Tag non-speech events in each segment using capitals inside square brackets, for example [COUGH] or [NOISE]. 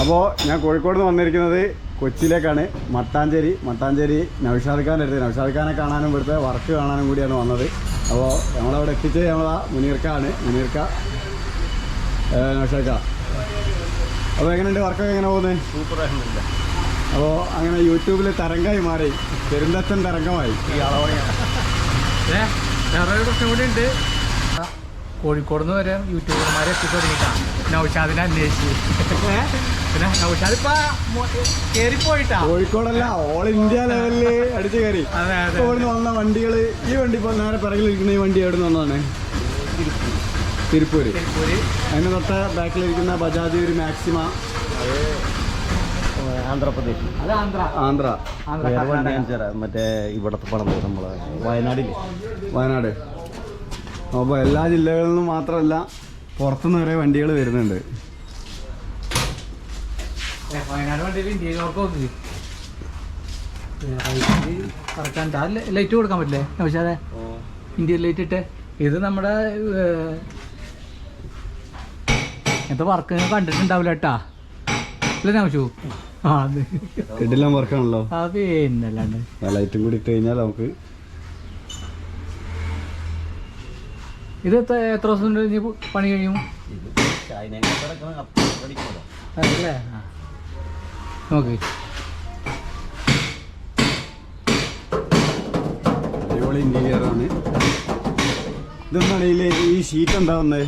അപ്പോൾ ഞാൻ കോഴിക്കോട് നിന്ന് വന്നിരിക്കുന്നത് കൊച്ചിയിലേക്കാണ്. മട്ടാഞ്ചേരി മട്ടാഞ്ചേരി നൗഷാദ് ഖാന്റെ അടുത്ത്. നൗഷാദ് ഖാനെ കാണാനും ഇവിടുത്തെ വർക്ക് കാണാനും കൂടിയാണ് വന്നത്. അപ്പോൾ നമ്മളവിടെ എത്തിച്ചത് നമ്മളാ മുനീർക്കാണ് മുനീർക്ക നൗഷാദ് ഖാ. അപ്പോൾ എങ്ങനെയുണ്ട്? വർക്കൊക്കെ എങ്ങനെ പോകുന്നത് സൂപ്പർ ആയിരുന്നില്ല. അപ്പോൾ അങ്ങനെ യൂട്യൂബിൽ തരംഗമായി മാറി. പെരുന്തച്ചൻ തരംഗമായി. ഈ അളവ് ഏ, വേറൊരു പ്രശ്നം കൂടി ഉണ്ട്. കോഴിക്കോട് നിന്ന് വരെ യൂട്യൂബർമാരെ എത്തി തുടങ്ങിയിട്ടാണ് നൗഷാദിനെ അന്വേഷിച്ച്. പിന്നെ നൗഷാദ് ഇപ്പൊ കേറിപ്പോയിട്ടാ. കോഴിക്കോടല്ല ഓൾ ഇന്ത്യ ലെവലിൽ അടിച്ചു കയറി വന്ന വണ്ടികൾ ഈ വണ്ടി ഇപ്പൊ നേരെ പിറകിലിരിക്കുന്ന ഈ വണ്ടി എവിടെ നിന്ന് വന്നതാണ്? തിരുപ്പൂര്. അതിന് തൊട്ട ബാക്കിലിരിക്കുന്ന ബജാജ് ഒരു മാക്സിമ. ആന്ധ്രാപ്രദേശ്. അത് ആന്ധ്ര. ആന്ധ്ര. മറ്റേ ഇവിടത്തെ പണം നമ്മളെ വയനാടില്ലേ? വയനാട്. അപ്പോൾ എല്ലാ ജില്ലകളിൽ നിന്നും മാത്രമല്ല പുറത്തുനിന്ന് വരെ വണ്ടികൾ വരുന്നുണ്ട്. ലൈറ്റ് കൊടുക്കാൻ പറ്റില്ലേ? പക്ഷേ ഇന്ത്യൻ ലൈറ്റ് ഇട്ട്. ഇത് നമ്മുടെ ഇങ്ങനത്തെ വർക്ക് കണ്ടിട്ടുണ്ടാവില്ല കേട്ടാ അല്ലേ നൗഷു? ആ അത്. വർക്കാണല്ലോ ആ ഇന്നല്ലാണ്ട് ലൈറ്റും കൂടി ഇട്ട് കഴിഞ്ഞാൽ നമുക്ക് ഇത് എത്ര ദിവസം കൊണ്ട് ഇനി പണി കഴിയും? അതല്ലേ. നോക്ക്. അടിപൊളി ഇന്റീരിയറാണ് ഇതെന്താണെങ്കിൽ ഈ ഷീറ്റ് എന്താവുന്നത്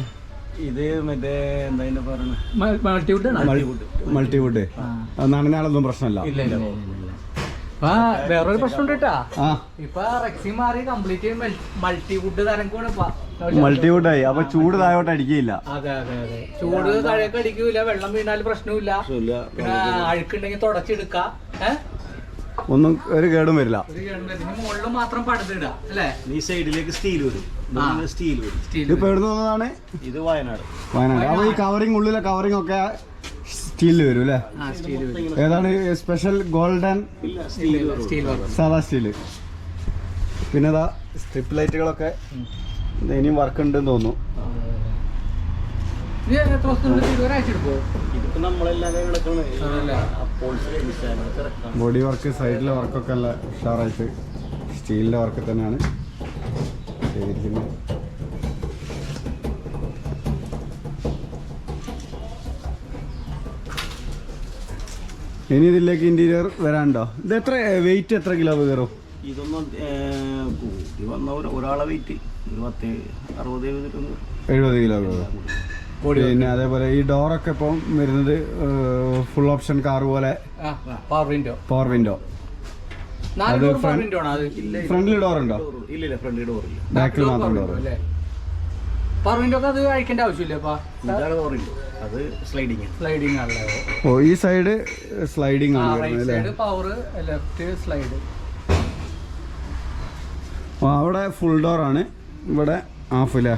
ഇത് മറ്റേ എന്താ പറയുന്നത് മൾട്ടിവുഡ് ആണ്? മൾട്ടിവുഡ് ആ. നനഞ്ഞാലൊന്നും പ്രശ്നമല്ല. വേറൊരു പ്രശ്നം ഉണ്ട് കേട്ടാ ഇപ്പൊ റെക്സി മാറി കംപ്ലീറ്റ് മൾട്ടിവുഡ് തരം ഇപ്പൊ. മൾട്ടിവുഡായി. അപ്പൊ ചൂട് താഴോട്ട് അടിക്കില്ല അതെ അതെ അതെ. ചൂട് താഴേക്ക് അടിക്കൂല. വെള്ളം വീണാലും പ്രശ്നമില്ല പിന്നെ അഴുക്കുണ്ടെങ്കിൽ തുടച്ചെടുക്ക. ഒന്നും ഒരു കേടും വരില്ല. മുകളിൽ മാത്രം പടുത്തിടാ അല്ലേ? ഈ സൈഡിലേക്ക് സ്റ്റീൽ വരും. സ്റ്റീൽ വരും. സ്റ്റീൽ ഇതിപ്പോ എവിടെ വന്നതാണ്? ഇത് വയനാട്. വയനാട്. അപ്പൊ ഈ കവറിങ് ഉള്ളിലെ കവറിംഗ് ഒക്കെ സ്റ്റീലിൽ വരും അല്ലേ? ആ സ്റ്റീൽ ഏതാണ് special golden steel steel work സാധാ സ്റ്റീൽ. പിന്നെ സ്ട്രിപ്പ് ലൈറ്റുകളൊക്കെ ഇനിയും വർക്ക് ഉണ്ടെന്ന് തോന്നുന്നു ബോഡി വർക്ക് സൈഡിലെ വർക്കൊക്കെ അല്ല ഉഷാറായിട്ട് സ്റ്റീലിന്റെ വർക്ക് തന്നെയാണ്. ചെയ്തിരിക്കുന്നത് ഇനി ഇതിലേക്ക് ഇന്റീരിയർ വരാനുണ്ടോ? ഇത് എത്ര വെയിറ്റ് എത്ര കിലോ കയറും? ഇതൊന്നും ഒരാളെ വെയിറ്റ് പത്ത് അറുപത് എഴുപത് കിലോ എഴുപത് കിലോ പിന്നെ അതേപോലെ ഈ ഡോറൊക്കെ ഇപ്പം വരുന്നത് ഫുൾ ഓപ്ഷൻ കാർ പോലെ. പവർ വിൻഡോ പവർ വിൻഡോ നാല് അത് ഡോർ പവർ വിൻഡോ ആണ്? അത് ഫ്രണ്ടിൽ ഡോർ ഉണ്ടോ? ഇല്ല ഇല്ല ഫ്രണ്ട് ഇല്ല. ബാക്കിൽ മാത്രം ഡോർ ഓ ഈ സൈഡ് സ്ലൈഡിംഗ് ആണ് വരുന്നത് right side power left slide ആ, അവിടെ ഫുൾ ഡോർ ആണ്. ഇവിടെ ഹാഫ് അല്ലേ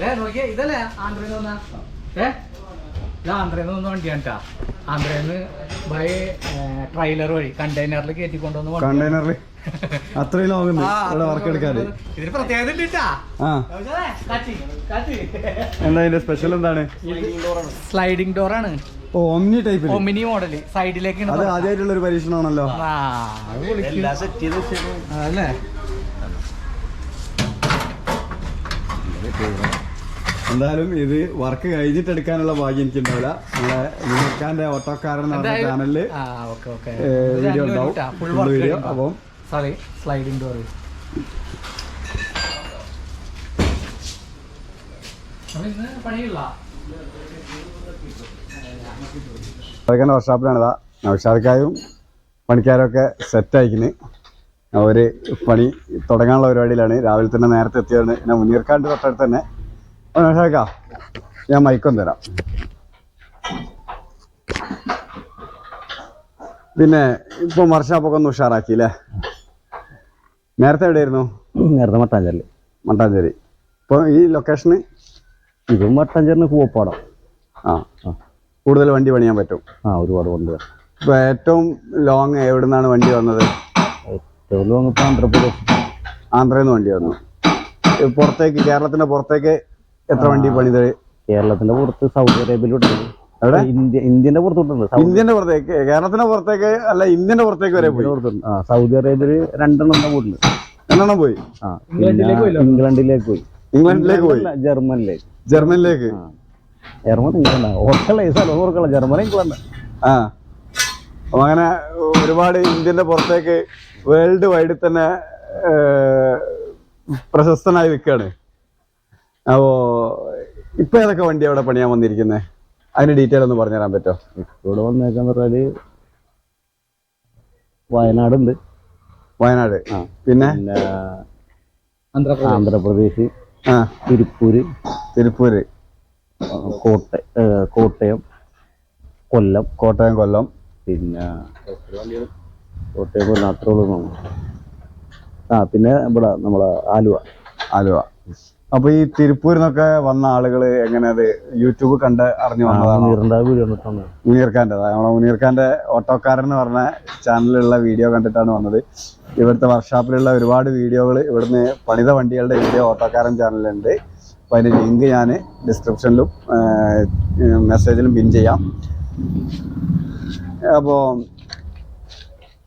ഏ നോക്കിയേ ഇതല്ലേ ആന്ധ്രയിൽ വന്ന? ഏ? ഇത് ആന്ധ്രയിൽ നിന്ന് വന്ന വണ്ടിയാണ് കേട്ടാ ആന്ധ്രയിൽ നിന്ന് ബൈ വഴി കണ്ടെയ്നറിൽ കയറ്റി കൊണ്ടുവന്ന് കണ്ടെയ്നറിൽ അത്രയും ഇവിടെ വർക്ക് എടുക്കാറ് ഇതിന് പ്രത്യേകത ഉണ്ട് കേട്ടാ ആ. എന്താ ഇതിന്റെ സ്പെഷ്യൽ എന്താണ്? സ്ലൈഡിംഗ് ഡോർ ആണ്. ഓ ഒമ്നി ടൈപ്പിൽ ഒമിനി മോഡൽ സൈഡിലേക്ക് അത് ആദ്യമായിട്ടുള്ള ഒരു പരീക്ഷണമാണല്ലോ. എല്ലാം എന്തായാലും ഇത് വർക്ക് കഴിഞ്ഞിട്ട് എടുക്കാനുള്ള ഭാഗ്യം എനിക്കുണ്ടാവില്ല. നമ്മളെ വിനോക്കാന്റെ ഓട്ടോക്കാരൻ എന്ന് ചാനലിൽ ആ ഓക്കെ ഓക്കെ. വീഡിയോ ഉണ്ടാവും. ഫുൾ വീഡിയോ വർക്ക് അപ്പം സോറി സ്ലൈഡിംഗ് ഡോർ ഇതാ. നൗഷാദക്കായും പണിക്കാരൊക്കെ സെറ്റ് അയക്കുന്നത് അവർ പണി തുടങ്ങാനുള്ള പരിപാടിയിലാണ്. രാവിലെ തന്നെ നേരത്തെ എത്തിയതാണ്. ഞാൻ മുനീർക്കാണ്ട് തൊട്ടടുത്ത് തന്നെ. അപ്പോൾ ഞാൻ മൈക്കൊന്ന് തരാം. പിന്നെ ഇപ്പൊ വർഷാപ്പൊക്കെ ഒന്ന് ഉഷാറാക്കി അല്ലേ നേരത്തെ എവിടെയായിരുന്നു? നേരത്തെ മട്ടാഞ്ചേരി മട്ടാഞ്ചേരി. ഇപ്പോൾ ഈ ലൊക്കേഷന് ഇതും മട്ടാഞ്ചേരിന് പൂവപ്പാടം. ആ. കൂടുതൽ വണ്ടി പണിയാൻ പറ്റും. ആ ഒരുപാട് കൊണ്ട് ഇപ്പോൾ ഏറ്റവും ലോങ് എവിടെ നിന്നാണ് വണ്ടി വന്നത്? ലോങ് ഇപ്പം ആന്ധ്രാപ്രദേശ്. ആന്ധ്രയിൽ നിന്ന് വണ്ടി വന്നു പുറത്തേക്ക് കേരളത്തിന്റെ പുറത്തേക്ക് എത്ര വണ്ടി പണിത്? കേരളത്തിന്റെ പുറത്ത് സൗദി അറേബ്യയിലൂടെ അവിടെ ഇന്ത്യ ഇന്ത്യന്റെ പുറത്തോട്ടുണ്ട് ഇന്ത്യന്റെ പുറത്തേക്ക് കേരളത്തിന്റെ പുറത്തേക്ക് അല്ല ഇന്ത്യന്റെ പുറത്തേക്ക് വരെ പോയി. പുറത്തുണ്ട്. ആ സൗദി അറേബ്യയിൽ രണ്ടെണ്ണം നമ്മുടെ രണ്ടെണ്ണം പോയി? ആ പിന്നെ ഇംഗ്ലണ്ടിലേക്ക് പോയി. ഇംഗ്ലണ്ടിലേക്ക് പോയി? ജർമ്മനിലേക്ക്. ജർമ്മനിലേക്ക്? Germany England. ഓർക്കല്ല ഈ സ്ഥലം ജർമ്മനി ഇംഗ്ലണ്ട്. ആ അങ്ങനെ ഒരുപാട് ഇന്ത്യന്റെ പുറത്തേക്ക് വേൾഡ് വൈഡിൽ തന്നെ പ്രശസ്തനായി നിൽക്കുകയാണ്. അപ്പോ ഇപ്പൊ ഏതൊക്കെ വണ്ടി അവിടെ പണിയാൻ വന്നിരിക്കുന്നത് അതിന്റെ ഡീറ്റെയിൽ ഒന്ന് പറഞ്ഞു തരാൻ പറ്റുമോ ഇവിടെ വന്നേക്കാന്ന് പറഞ്ഞാൽ വയനാടുണ്ട്. വയനാട്. ഉണ്ട് വയനാട് പിന്നെ ആന്ധ്രാപ്രദേശ്. ആ. തിരുപ്പൂര് തിരുപ്പൂര്. കോട്ട കോട്ടയം കൊല്ലം. കോട്ടയം കൊല്ലം. പിന്നെ കോട്ടയം ഉള്ളൂ ആ പിന്നെ ഇവിടെ നമ്മളെ ആലുവ. ആലുവ. അപ്പൊ ഈ തിരുപ്പൂരിൽ നിന്നൊക്കെ വന്ന ആളുകൾ എങ്ങനെ അത് യൂട്യൂബ് കണ്ട് അറിഞ്ഞു വന്നതാണോ? മുനീർഖാന്റെ നമ്മളെ മുനീർഖാന്റെ ഓട്ടോക്കാരൻ എന്ന് പറഞ്ഞ ചാനലിലുള്ള വീഡിയോ കണ്ടിട്ടാണ് വന്നത്. ഇവിടുത്തെ വർക്ക്ഷോപ്പിലുള്ള ഒരുപാട് വീഡിയോകൾ ഇവിടുന്ന് പണിത വണ്ടികളുടെ വീഡിയോ ഓട്ടോക്കാരൻ ചാനലുണ്ട് അപ്പോൾ അതിന്റെ ലിങ്ക് ഞാൻ ഡിസ്ക്രിപ്ഷനിലും മെസ്സേജിലും പിൻ ചെയ്യാം. അപ്പോൾ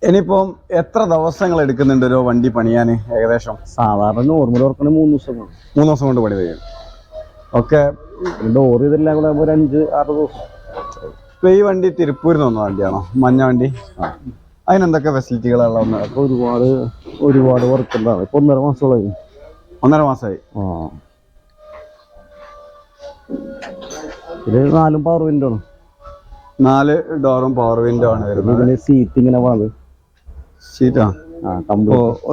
ഇനിയിപ്പം എത്ര ദിവസങ്ങൾ എടുക്കുന്നുണ്ട് ഒരു വണ്ടി പണിയാൻ ഏകദേശം? സാധാരണ നോർമൽ വർക്കാണ് മൂന്ന് ദിവസം. മൂന്ന് ദിവസം കൊണ്ട് പണി കഴിയും. ഓക്കെ. ഡോർ ഇതെല്ലാം കൂടെ ഒരു അഞ്ച് ആറ് ദിവസം. ഇപ്പൊ ഈ വണ്ടി തിരുപ്പൂരിൽ നിന്ന് വണ്ടിയാണോ? മഞ്ഞ വണ്ടി? അതിനെന്തൊക്കെ ഫെസിലിറ്റികളാണ് ഒന്ന് അപ്പൊ ഒരുപാട് ഒരുപാട് വർക്ക് ഉണ്ടാവും ഇപ്പൊ ഒന്നര മാസത്തോളമായി ഒന്നര മാസമായി ആ. ഇത് നാലും പവർ വിൻഡോ ആണ്. നാല് ഡോറും പവർ വിൻഡോ ആണ് വരുന്നത്. സീറ്റ് ഇങ്ങനെ വന്നത് സീറ്റാ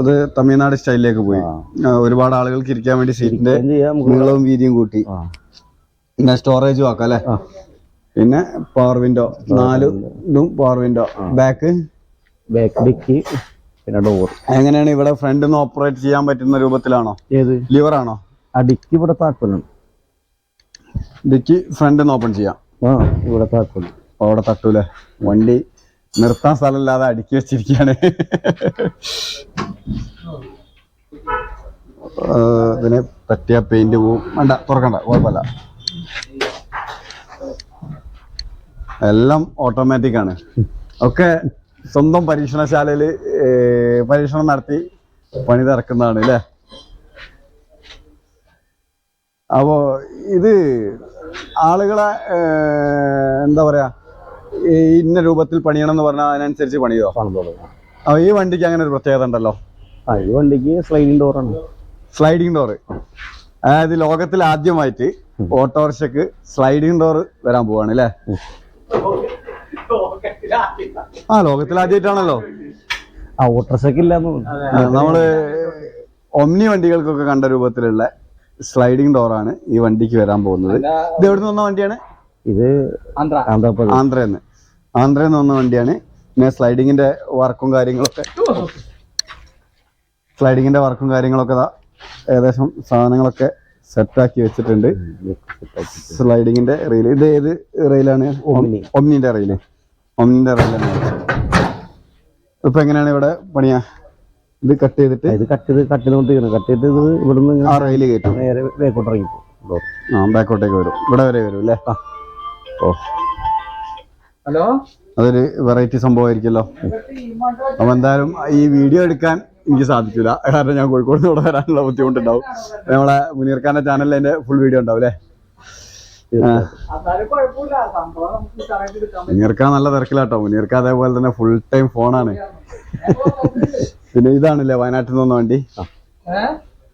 അത് തമിഴ്നാട് സ്റ്റൈലിലേക്ക് പോയി. ഒരുപാട് ആളുകൾക്ക് ഇരിക്കാൻ വേണ്ടി സീറ്റിന്റെ നീളവും വീതിയും കൂട്ടി. പിന്നെ സ്റ്റോറേജും ആക്കാം അല്ലെ? പിന്നെ പവർ വിൻഡോ നാല് ഇതും power window back back dickey പിന്നെ ഡോർ എങ്ങനെയാണ് ഇവിടെ ഫ്രണ്ട് നിന്ന് ഓപ്പറേറ്റ് ചെയ്യാൻ പറ്റുന്ന രൂപത്തിലാണോ? ഏത്? ലിവർ ആണോ? ആ ഡിക്കി ഇവിടെ താക്കോലുണ്ട് ഡിക്കി ഫ്രണ്ട് നിന്ന് ഓപ്പൺ ചെയ്യാം. ആ ഇവിടെ അപ്പൊ അവിടെ തട്ടൂലേ? വണ്ടി നിർത്താൻ സ്ഥലമില്ലാതെ അടുക്കി വെച്ചിരിക്കുകയാണ്. ഇതിനെ പറ്റിയ പെയിന്റ് പോവും. വേണ്ട തുറക്കണ്ട കുഴപ്പമില്ല. എല്ലാം ഓട്ടോമാറ്റിക് ആണ്. ഒക്കെ സ്വന്തം പരീക്ഷണശാലയിൽ പരീക്ഷണം നടത്തി പണി തിറക്കുന്നതാണ് അല്ലേ? അപ്പോ ഇത് ആളുകളെ എന്താ പറയാ ഇന്ന രൂപത്തിൽ പണിയണം എന്ന് പറഞ്ഞാൽ അതിനനുസരിച്ച് പണിയോ അപ്പൊ ഈ വണ്ടിക്ക് അങ്ങനെ ഒരു പ്രത്യേകത ഉണ്ടല്ലോ? ആ ഈ വണ്ടിക്ക് സ്ലൈഡിങ് ഡോറാണ് സ്ലൈഡിംഗ് ഡോറ് അതായത് ലോകത്തിൽ ആദ്യമായിട്ട് ഓട്ടോറിക്ഷക്ക് സ്ലൈഡിംഗ് ഡോർ വരാൻ പോവാണ് അല്ലേ? ആ ലോകത്തിൽ ആദ്യമായിട്ടാണല്ലോ. ആ ഓട്ടോറിക്ഷക്ക് ഇല്ലാന്ന് തോന്നുന്നു. നമ്മൾ ഒമ്നി വണ്ടികൾക്കൊക്കെ കണ്ട രൂപത്തിലുള്ള സ്ലൈഡിംഗ് ഡോറാണ് ഈ വണ്ടിക്ക് വരാൻ പോകുന്നത്. ഇത് എവിടെ നിന്ന് വന്ന വണ്ടിയാണ്? ഇത് ആന്ധ്രാപ്രദേശ്. ആന്ധ്രയിൽ നിന്ന് ആന്ധ്രയിൽ വന്ന വണ്ടിയാണ്. പിന്നെ സ്ലൈഡിങ്ങിന്റെ വർക്കും കാര്യങ്ങളൊക്കെ. സ്ലൈഡിങ്ങിന്റെ വർക്കും കാര്യങ്ങളൊക്കെ ദാ ഏകദേശം സാധനങ്ങളൊക്കെ സെറ്റാക്കി വെച്ചിട്ടുണ്ട്. സ്ലൈഡിങ്ങിന്റെ റെയിൽ ഇത് ഏത് റെയിലാണ് ഒന്നിന്റെ ഒമ്നിന്റെ റെയിൽ ഒമ്നിന്റെ റെയിലാണ് ഇപ്പൊ എങ്ങനെയാണ് ഇവിടെ പണിയാ? ഇത് കട്ട് ചെയ്തിട്ട്? ഇത് കട്ട് ചെയ്ത് കട്ട് ചെയ്തുകൊണ്ടിരിക്കണം കട്ട് ചെയ്ത് ഇത് ഇവിടുന്ന് ആ റെയിൽ കയറ്റും നേരെ ഇറങ്ങിപ്പോ ഡോർ ആ ബാക്കോട്ടേക്ക് വരും. ഇവിടെ വരെ വരും അല്ലേ? ഓ. ഹലോ? അതൊരു വെറൈറ്റി സംഭവമായിരിക്കുമല്ലോ. അപ്പൊ എന്തായാലും ഈ വീഡിയോ എടുക്കാൻ എനിക്ക് സാധിക്കില്ല കാരണം ഞാൻ കോഴിക്കോട് നിന്ന് ഇവിടെ വരാനുള്ള ബുദ്ധിമുട്ടുണ്ടാവും. നമ്മളെ മുനീർ ഖാന്റെ ചാനലിൽ അതിന്റെ ഫുൾ വീഡിയോ ഉണ്ടാവും അല്ലേ? മുനീർക്കാൻ നല്ല തിരക്കിലാട്ടോ. മുനീർക്ക അതേപോലെ തന്നെ ഫുൾ ടൈം ഫോണാണ് പിന്നെ ഇതാണല്ലേ വയനാട്ടിൽ നിന്ന് വന്ന വണ്ടി?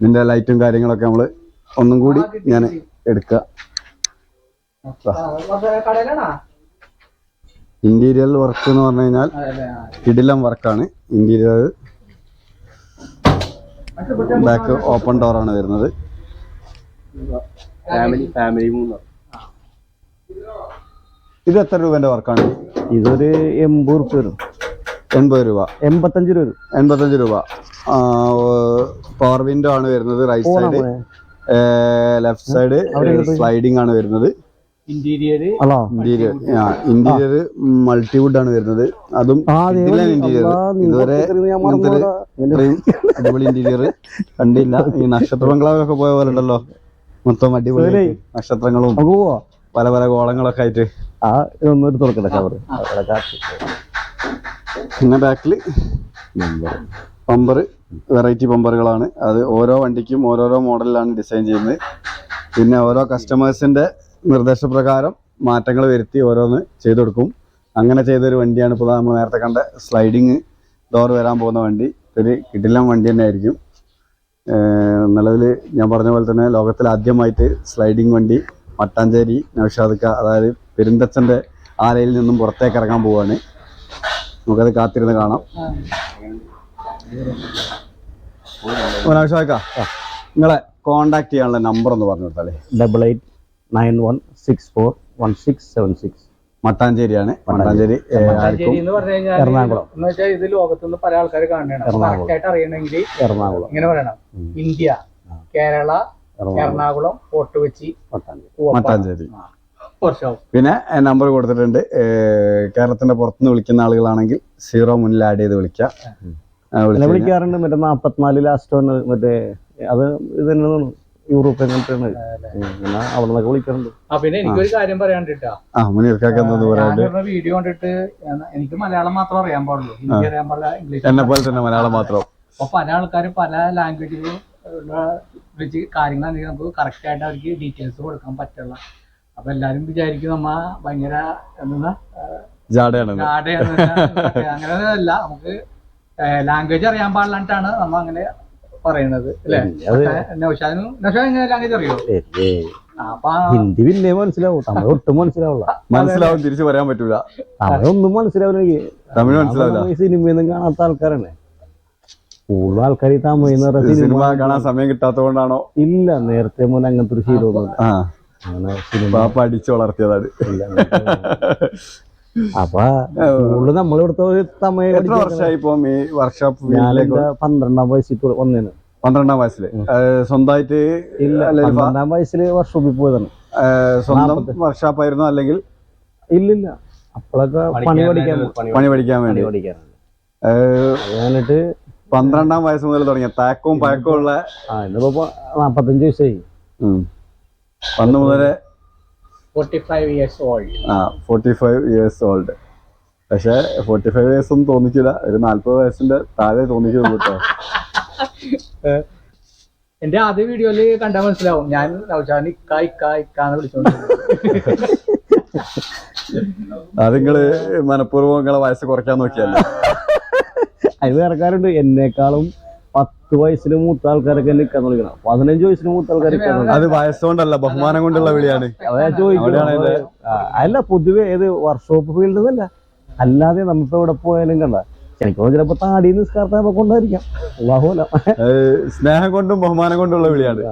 നിന്റെ ലൈറ്റും കാര്യങ്ങളൊക്കെ നമ്മൾ ഒന്നും കൂടി ഞാൻ എടുക്കുക. കടയിലാണോ ഇന്റീരിയർ വർക്ക് എന്ന് പറഞ്ഞു കഴിഞ്ഞാൽ ഇടിലം വർക്കാണ് ഇന്റീരിയർ ബാക്ക് ഓപ്പൺ ഡോർ ആണ് വരുന്നത്. ഫാമിലി ഫാമിലി മൂന്ന് ഇത് എത്ര രൂപന്റെ വർക്കാണ് ഇതൊരു എൺപത് റുപ്യ വരും. എൺപത് രൂപ. എൺപത്തഞ്ച് രൂപ എൺപത്തഞ്ച് രൂപ. പവർ വിൻഡോ ആണ് വരുന്നത് right side left side sliding ആണ് വരുന്നത്. ഇന്റീരിയർ അല്ല ഇന്റീരിയർ ഇന്റീരിയർ മൾട്ടിവുഡ് ആണ് വരുന്നത്. അതും അതെ, ഇന്റീരിയർ ഇതുവരെ. [LAUGHS] അടിപൊളി ഇന്റീരിയർ കണ്ടില്ല. ഈ നക്ഷത്ര ബംഗ്ലാവിലൊക്കെ പോയ പോലെ ഉണ്ടല്ലോ. മൊത്തം അടിപൊളി നക്ഷത്രങ്ങളും പല പല ഗോളങ്ങളൊക്കെ ആയിട്ട്. ആ ഇതൊന്നും എടുത്ത് കൊടുക്കണ്ട കവർ അവിടെ പിന്നെ ബാക്കിൽ പമ്പർ വെറൈറ്റി പമ്പറുകളാണ് അത് ഓരോ വണ്ടിക്കും ഓരോരോ മോഡലിലാണ് ഡിസൈൻ ചെയ്യുന്നത്. പിന്നെ ഓരോ കസ്റ്റമേഴ്സിന്റെ നിർദ്ദേശപ്രകാരം മാറ്റങ്ങൾ വരുത്തി ഓരോന്ന് ചെയ്തു കൊടുക്കും. അങ്ങനെ ചെയ്തൊരു വണ്ടിയാണ് ഇപ്പോൾ നമ്മൾ നേരത്തെ കണ്ട സ്ലൈഡിങ് ഡോർ വരാൻ പോകുന്ന വണ്ടി. ഒരു കിടിലം വണ്ടി തന്നെ ആയിരിക്കും നിലവിൽ ഞാൻ പറഞ്ഞ പോലെ തന്നെ ലോകത്തിൽ ആദ്യമായിട്ട് സ്ലൈഡിങ് വണ്ടി മട്ടാഞ്ചേരി നൌഷാദിക്ക അതായത് പെരുന്തച്ഛന്റെ ആലയിൽ നിന്നും പുറത്തേക്ക് ഇറങ്ങാൻ പോവുകയാണ് നമുക്കത് കാത്തിരുന്ന് കാണാം. നിങ്ങളെ കോണ്ടാക്ട് ചെയ്യാനുള്ള നമ്പർ ഒന്ന് പറഞ്ഞു കൊടുത്താലേ. Double eight nine one six four one six seven six. മട്ടാഞ്ചേരിയാണ്. Mattancherry. Ernakulam. എന്ന് വെച്ചാൽ ഇത് ലോകത്തുനിന്ന് പല ആൾക്കാർ കാണണം എറണാകുളം. അറിയണമെങ്കിൽ എറണാകുളം. ഇങ്ങനെ പറയണം. ഇന്ത്യ കേരള എറണാകുളം. എറണാകുളം ഫോർട്ട് കൊച്ചി മട്ടാഞ്ചേരി. പിന്നെ നമ്പർ കൊടുത്തിട്ടുണ്ട്. കേരളത്തിന്റെ പുറത്തുനിന്ന് വിളിക്കുന്ന ആളുകളാണെങ്കിൽ സീറോ മുന്നിൽ ആഡ് ചെയ്ത് വിളിക്കാം. വിളിക്കാറുണ്ട് മറ്റേ നാപ്പത്തിനാല് ലാസ്റ്റ് വന്ന് മറ്റേ അത് ഇത് തന്നെ തോന്നുന്നു യൂറോപ്പ് എങ്ങനത്തെയാണ് പിന്നെ അവിടെ നിന്നൊക്കെ വിളിക്കാറുണ്ട്. ആ പിന്നെ എനിക്കൊരു കാര്യം പറയാണ്ടിട്ടാ ആ മുനീർക്കാക്ക് എന്തെന്ന് പറയാണ്ട് ഞാനൊരു വീഡിയോ കണ്ടിട്ട് എനിക്ക് മലയാളം മാത്രം അറിയാൻ പാടുള്ളൂ. ഹിന്ദി അറിയാൻ പാടില്ല ഇംഗ്ലീഷ് എന്നെ പോലെ തന്നെ മലയാളം മാത്രം. അപ്പൊ പല ആൾക്കാരും പല ലാംഗ്വേജിലും വെച്ച് കാര്യങ്ങൾ നമുക്ക് കറക്റ്റ് ആയിട്ട് അവർക്ക് ഡീറ്റെയിൽസ് കൊടുക്കാൻ പറ്റുള്ള. അപ്പൊ എല്ലാരും വിചാരിക്കും നമ്മ ഭയങ്കര എന്താ ജാടയാണ് അങ്ങനെ അല്ല നമുക്ക് ലാംഗ്വേജ് അറിയാൻ പാടില്ലാണ്ടാണ് നമ്മ അങ്ങനെ പറയണത് അല്ലേ? അത് നൗഷാദിനും നൗഷാദ് എങ്ങനെ ലാംഗ്വേജ് അറിയോ? ഹിന്ദി പിന്നെ മനസ്സിലാവും. തമിഴ് ഒട്ടും മനസ്സിലാവില്ല. മനസ്സിലാവും തിരിച്ചു പറയാൻ പറ്റൂല. തമിഴൊന്നും മനസ്സിലാവില്ല എനിക്ക്. തമിഴ് മനസ്സിലാവില്ല. ഈ സിനിമയൊന്നും കാണാത്ത ആൾക്കാരാണ്. കൂടുതൽ ആൾക്കാർ ഈ തമിഴ് എന്ന് സിനിമ സിനിമ കാണാൻ സമയം കിട്ടാത്തതുകൊണ്ടാണോ? ഇല്ല നേരത്തെ മുതൽ അങ്ങനത്തെ ഒരു ശീലമൊന്നും ആ. അങ്ങനെ സിനിമ പഠിച്ചു അടിച്ചു വളർത്തിയതാണ്. ഇല്ല. അപ്പൊ കൂടുതൽ നമ്മളിവിടുത്തെ ഒരു തമിഴ് എത്ര വർഷമായി ഇപ്പൊ ഈ വർക്ക്ഷോപ്പ് പന്ത്രണ്ടാം വയസ്സിൽ ഒന്നിന് വന്നേന്. പന്ത്രണ്ടാം വയസ്സിൽ. സ്വന്തമായിട്ട് പന്ത്രണ്ടാം വയസ്സിൽ വർക്ക്ഷോപ്പിൽ പോയതാണ്. സ്വന്തം വർക്ക്ഷോപ്പ് ആയിരുന്നു അല്ലെങ്കിൽ ഇല്ലില്ല. അപ്പോഴൊക്കെ പണി പഠിക്കാൻ പണി പഠിക്കാൻ വേണ്ടി. എന്നിട്ട് പന്ത്രണ്ടാം വയസ്സ് മുതൽ തുടങ്ങിയ താക്കവും പഴക്കവും ഉള്ള നാപ്പത്തഞ്ച് വയസ്സായി. അന്ന് മുതലേ ഫോർട്ടി ഫൈവ് ഇയേഴ്സ് ഓൾഡ് ആ ഫോർട്ടി ഫൈവ് ഇയേഴ്സ് ഓൾഡ് പക്ഷെ ഫോർട്ടി ഫൈവ് ഇയേഴ്സ് ഒന്നും തോന്നിക്കില്ല. ഒരു നാല്പത് വയസ്സിന്റെ താഴെ തോന്നിക്കുള്ളൂ കേട്ടോ എന്റെ ആദ്യ വീഡിയോയിൽ കണ്ടാൽ മനസ്സിലാവും. ഞാൻ നൗഷാദിന് ഇക്ക ഇക്ക ഇക്കാന്ന് വിളിച്ചോണ്ട് അത് നിങ്ങൾ മനഃപൂർവം നിങ്ങളെ വയസ്സ് കുറയ്ക്കാൻ നോക്കിയല്ലേ? അത് ഇറക്കാറുണ്ട് എന്നെക്കാളും പത്ത് വയസ്സിന് മൂത്ത ആൾക്കാരൊക്കെ നിൽക്കാൻ തുടങ്ങണം പതിനഞ്ച് വയസ്സിന് മൂത്ത ആൾക്കാർ അത് വയസ്സുകൊണ്ടല്ല ബഹുമാനം കൊണ്ടുള്ള വിളിയാണ്. അതാ ചോദിക്കുന്നത്. അല്ല പൊതുവെ ഏത് വർക്ക്ഷോപ്പ് ഫീൽഡ് അല്ല അല്ലാതെ നമ്മളിപ്പോ എവിടെ പോയാലും കണ്ട. എനിക്ക് ചിലപ്പോ താടി നിസ്കാരത്തെ കൊണ്ടായിരിക്കാം അള്ളാഹുല സ്നേഹം കൊണ്ടും ബഹുമാനം കൊണ്ടുള്ള വിളിയാണ്.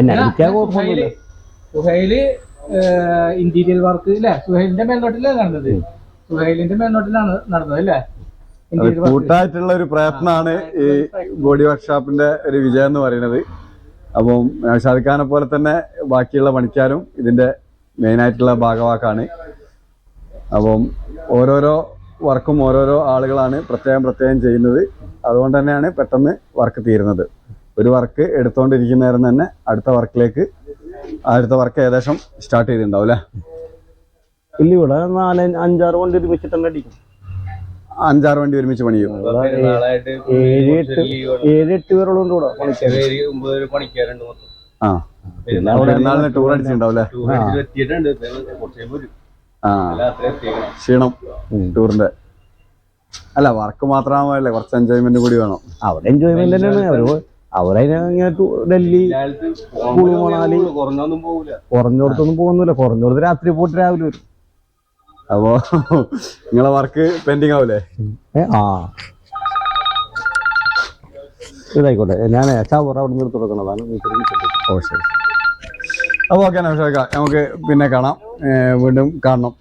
എനിക്ക് കുഴപ്പമൊന്നുമില്ല സുഹൈൽ ഇന്റീരിയർ വർക്ക് അല്ലേ? സുഹൈലിന്റെ മേൽനോട്ടിലാണ് നടന്നത് സുഹൈലിന്റെ മേൽനോട്ടിലാണ് നടന്നത് അല്ലേ? കൂട്ടായിട്ടുള്ള ഒരു പ്രയത്നമാണ് ഈ ബോഡി വർക്ക്ഷോപ്പിന്റെ ഒരു വിജയം എന്ന് പറയുന്നത്. അപ്പം ഷാദ് ഖാനെ പോലെ തന്നെ ബാക്കിയുള്ള പണിക്കാരും ഇതിന്റെ മെയിൻ ആയിട്ടുള്ള ഭാഗവാക്കാണ്. അപ്പം ഓരോരോ വർക്കും ഓരോരോ ആളുകളാണ് പ്രത്യേകം പ്രത്യേകം ചെയ്യുന്നത്. അതുകൊണ്ട് തന്നെയാണ് പെട്ടെന്ന് വർക്ക് തീരുന്നത്. ഒരു വർക്ക് എടുത്തുകൊണ്ടിരിക്കുന്ന നേരം തന്നെ അടുത്ത വർക്കിലേക്ക് അടുത്ത വർക്ക് ഏകദേശം സ്റ്റാർട്ട് ചെയ്തിട്ടുണ്ടാവും അല്ലേ? ഇല്ല ഇവിടെ നാല് അഞ്ചാറ് കൊണ്ട് ഒരുമിച്ചിട്ട് തന്നെ അടിക്കും. അഞ്ചാറ് വണ്ടി ഒരുമിച്ച് പണിയും. ഏഴ് എട്ട് പണിക്കാരുണ്ട് മൊത്തം. ആ. അവിടെ പെരുന്നാളിന് ടൂർ ക്ഷീണം ടൂറിന്റെ. അല്ല വർക്ക് മാത്രമാവല്ലേ കുറച്ച് എൻജോയ്മെന്റ് കൂടി വേണം. അവിടെ എൻജോയ്മെന്റ് തന്നെയാണ്. അവർ അവരതിനെ ഡൽഹി കുളു മണാലി കുറഞ്ഞോടത്തൊന്നും പോകുന്നില്ല. കുറഞ്ഞോടത്ത് രാത്രി പോയിട്ട് രാവിലെ വരും. അപ്പോ നിങ്ങളെ വർക്ക് പെൻഡിങ് ആവൂലേ? ആ. ഇതായിക്കോട്ടെ. ഞാൻ ചവറ അവിടെ നിന്ന് വിളിച്ചിട്ട്. ഓ ശരി അപ്പോൾ ഓക്കെ നമസ്കാരം നമുക്ക് പിന്നെ കാണാം. വീണ്ടും കാണണം.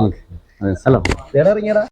ഓക്കെ. ഹലോ. ഇറങ്ങിയടാ.